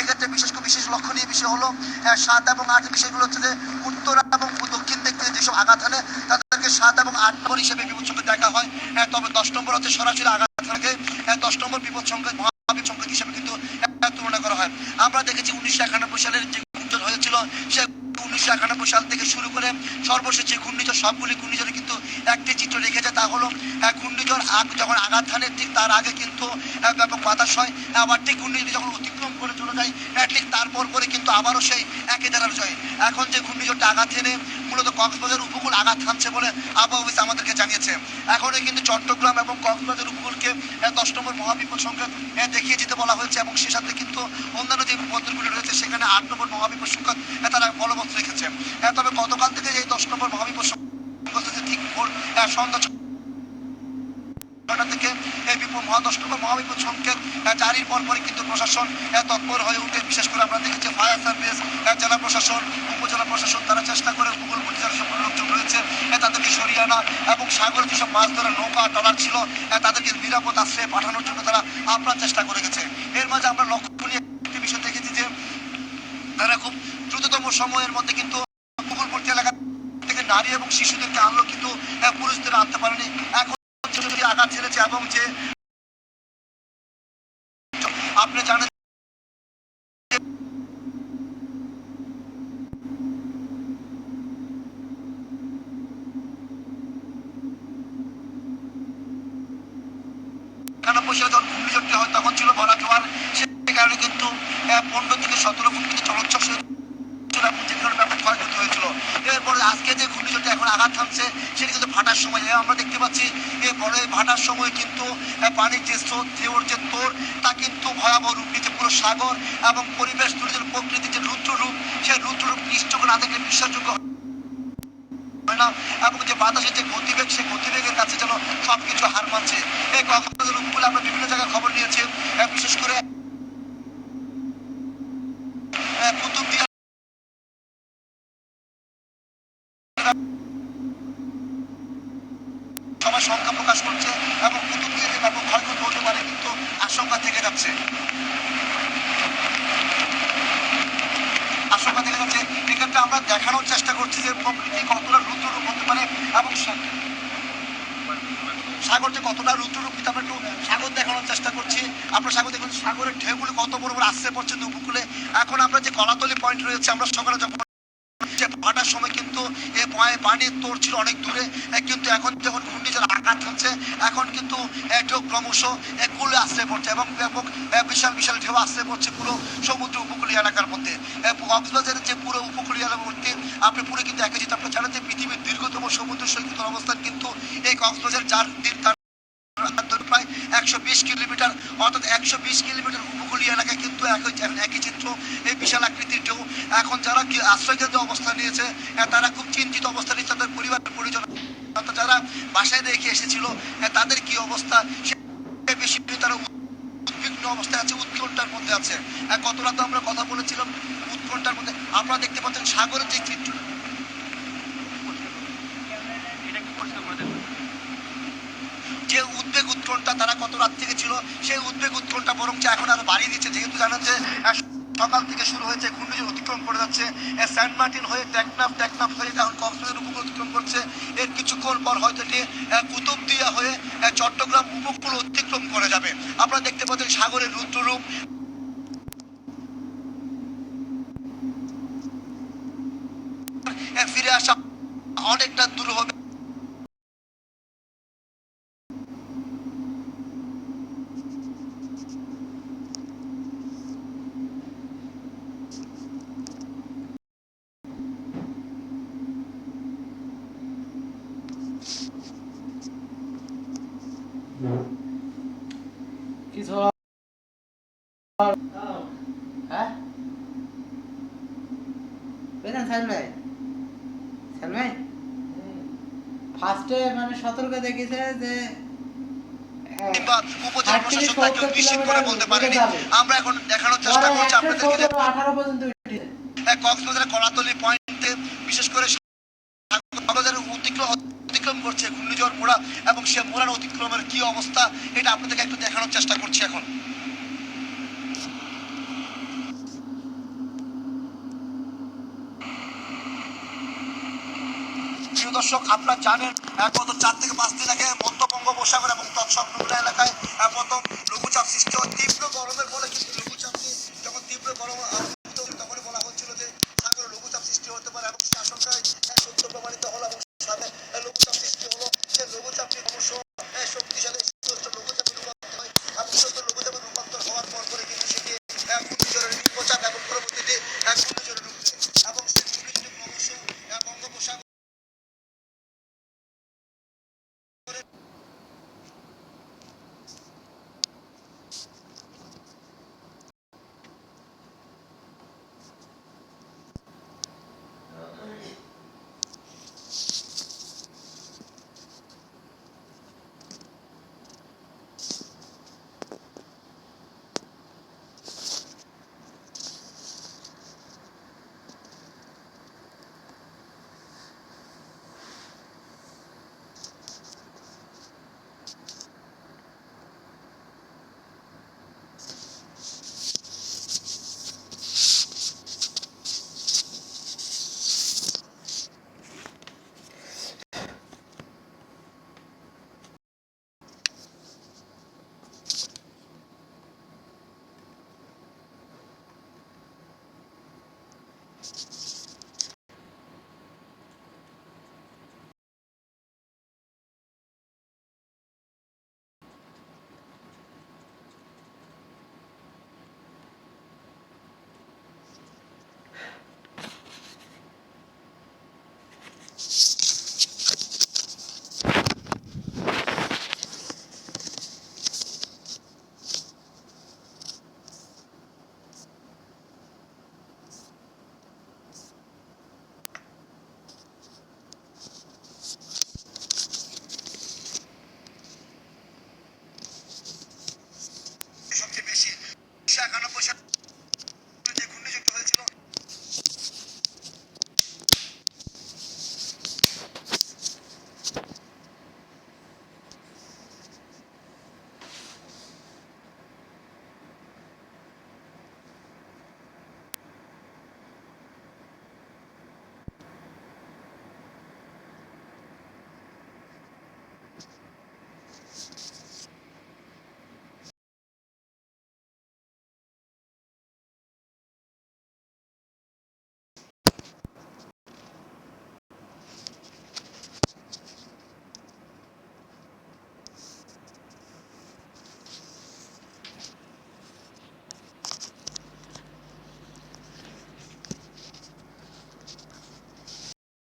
এক্ষেত্রে বিশেষ করে বিশেষ লক্ষণীয় বিষয় হলো হ্যাঁ সাত এবং আট বিষয়গুলো হচ্ছে যে উত্তর এবং দক্ষিণ দিক থেকে যেসব আঘাত হানে, তাদেরকে সাত এবং আট নম্বর হিসেবে বিপদ সংকেত দেখা হয়। হ্যাঁ তবে দশ নম্বর হচ্ছে সরাসরি আঘাত থাকে হ্যাঁ দশ নম্বর বিপদ সংকেত মহাবিপদ হিসেবে কিন্তু তুলনা করা হয়। আমরা দেখেছি উনিশশো একানব্বই সালের যে হয়েছিল, সে উনিশশো একানব্বই সাল থেকে শুরু করে সর্বশেষ যে ঘূর্ণিঝড় সবগুলি ঘূর্ণিঝড়ে কিন্তু একটি চিত্র রেখে যায়। তা হলো আহ, ঘূর্ণিঝড় আগ যখন আঘাত হানে ঠিক তার আগে কিন্তু ব্যাপক বাতাস হয়। আবার ঠিক ঘূর্ণিঝড় যখন অতিক্রম করে চলে যায় ঠিক তারপর করে কিন্তু আবারও সেই একই জায়গার জয়। এখন যে ঘূর্ণিঝড়টা আঘাত হেনে মূলত কক্সবাজার উপকূল আঘাত হানছে বলে আবহাওয়া অফিস আমাদেরকে জানিয়েছে। এখনই কিন্তু চট্টগ্রাম এবং কক্সবাজার উপকূলকে দশ নম্বর মহাবিপদ সংখ্যা দেখিয়ে যেতে বলা হয়েছে এবং সে সাথে কিন্তু অন্যান্য যে বন্দরগুলি রয়েছে সেখানে আট নম্বর মহাবিপদ সংখ্যা তারা বলবৎ রেখেছে আহ, তবে গতকাল থেকে এই দশ নম্বর ঠিক ভোর সন্ধ্যা হয়ে যারা লোকজন রয়েছে তাদেরকে সরিয়ে এবং সাগরে মাছ নৌকা ছিল তাদেরকে নিরাপদ আশ্রয়ে পাঠানোর জন্য তারা আপ্রাণ চেষ্টা করে গেছে। এর মাঝে আমরা লক্ষণীয় একটি বিষয় দেখেছি যে তারা খুব দ্রুততম সময়ের মধ্যে কিন্তু উপকূলবর্তী এলাকা থেকে নারী এবং শিশুদেরকে আনলো কিন্তু পুরুষদের আনতে পারেনি। এখন আঘাত ছেড়েছে এবং যে আপনি জানেন যখন হয় তখন ছিল ভরা জোয়ার সেই কারণে কিন্তু আহ, পনেরো থেকে সতেরো ফুট কিন্তু চলচ্ছক যে কারণে ব্যাপক ক্ষয়ক্ষতি হয়েছিল। এরপরে আজকে যে ঘূর্ণিঝড়টা এখন আঘাত থামছে, সেটা কিন্তু ভাটার সময়। আমরা দেখতে পাচ্ছি, এরপরে ভাটার সময় কিন্তু পানির যে স্রোত, ঢেউর যে তোর, তা কিন্তু ভয়াবহ রূপ নিচ্ছে পুরো সাগর এবং পরিবেশ দুর্যোগ প্রকৃতির যে রুদ্র রূপ, সেই রুদ্র রূপ নিশ্চয় না দেখলে বিশ্বাসযোগ্য এবং যে বাতাসের যে গতিবেগ, সেই গতিবেগের কাছে যেন সবকিছু হার মানছে। এই কক্সবাজার উপকূলে আমরা বিভিন্ন জায়গায় খবর নিয়েছি। বিশেষ করে কুতুবদিয়া সংখ্যা প্রকাশ করছে এবং কুতুবদিয়া যে ব্যাপক ক্ষয়ক্ষতি হতে পারে কিন্তু আশঙ্কা থেকে যাচ্ছে। আশঙ্কা থেকে যাচ্ছে। এক্ষেত্রে আমরা দেখানোর চেষ্টা করছি যে প্রকৃতি কতটা রুদ্ররূপ হতে পারে এবং সাগর যে কতটা রুদ্ররূপ আমরা একটু সাগর দেখানোর চেষ্টা করছি। আপনার সাগর দেখুন, সাগরের ঢেউগুলো কত বড় বড় আসছে পড়ছে উপকূলে এখন আমরা যে কলাতলি পয়েন্ট রয়েছে, আমরা সকালে যখন ভাটার সময় কিন্তু এ পানির তোর ছিল অনেক দূরে। কিন্তু এখন যখন ঘূর্ণিঝড় আঘাত হচ্ছে, এখন কিন্তু ঢেউ ক্রমশ কুলে আশ্রয় পড়ছে এবং ব্যাপক বিশাল বিশাল ঢেউ আশ্রয় পড়ছে পুরো সমুদ্র উপকূলীয় এলাকার মধ্যে। কক্সবাজারের যে পুরো উপকূলীয় এলাকার মধ্যে আপনি পুরো কিন্তু একই যেটা আপনি জানেন যে পৃথিবীর দীর্ঘতম সমুদ্র সৈকতের অবস্থান কিন্তু এই কক্সবাজার যার দিন তার প্রায় একশো বিশ কিলোমিটার অর্থাৎ একশো বিশ কিলোমিটার উপকূলীয় এলাকায় কিন্তু একই এখন একই চিত্র এই বিশাল আকৃতির ঢেউ এখন যারা কি আশ্রয় কেন্দ্রে অবস্থান নিয়েছে তারা খুব চিন্তিত অবস্থা নিয়েছে তাদের পরিবার পরিজন যারা বাসায় রেখে এসেছিল তাদের কি অবস্থা? বেশি তারা উদ্বিগ্ন অবস্থায় আছে উৎকণ্ঠার মধ্যে আছে। আহ, গত রাতে আমরা কথা বলেছিলাম উৎকণ্ঠার মধ্যে আপনারা দেখতে পাচ্ছেন সাগরের যে চিত্র যে উদ্বেগ উৎকণ্ঠা তারা কত রাত থেকে ছিল সেই উদ্বেগ উৎকণ্ঠা বরং এখন আরও বাড়িয়ে দিচ্ছে। যেহেতু জানেন যে সকাল থেকে শুরু হয়েছে ঘূর্ণিঝড় অতিক্রম করে যাচ্ছে। সেন্ট মার্টিন হয়ে টেকনাফ টেকনাফ হয়ে এখন কক্সবাজার উপকূল অতিক্রম করছে। এর কিছুক্ষণ পর হয়তো এটি কুতুবদিয়া হয়ে চট্টগ্রাম উপকূল অতিক্রম করে যাবে। আপনারা দেখতে পাচ্ছেন সাগরের রুদ্ররূপ। ফিরে আসা অনেকটা দূর হবে কিছু হ্যাঁ বুঝলেন সাইল ভাই সাইল ভাই ফার্স্টে মানে সতর্ক দেখেছে যে আহ, কিংবা উপজেলা ষাট থেকে প্রশাসন তাকে সত্তর নিশ্চিত করে কিলোমিটার বলতে দূরে পারেনি। যাবে। আমরা এখন দেখানোর চেষ্টা করছি আপনাদেরকে যে সতেরো, আঠারো পর্যন্ত উঠেছে। আহ, কক্সবাজারের কলাতলি পয়েন্টে বিশেষ করে অতিক্রম অতিক্রম করছে ঘূর্ণিঝড় মোড়া এবং সে মোড়ার অতিক্রমের কি অবস্থা এটা আপনাদেরকে একটু দেখানোর চেষ্টা করছি এখন। প্রিয় দর্শক, আপনারা জানেন গত চার থেকে পাঁচ দিন আগে মধ্যবঙ্গ উপসাগর এবং তৎসংলগ্ন এলাকায় প্রথম লঘুচাপ সৃষ্টি হয় তীব্র গরমের বলে কিন্তু লঘুচাপটি যখন তীব্র গরম তখনই বলা হচ্ছিল যে সাগরে লঘুচাপ সৃষ্টি হতে পারে এবং সেই আশঙ্কায় সত্য প্রমাণিত হলো। you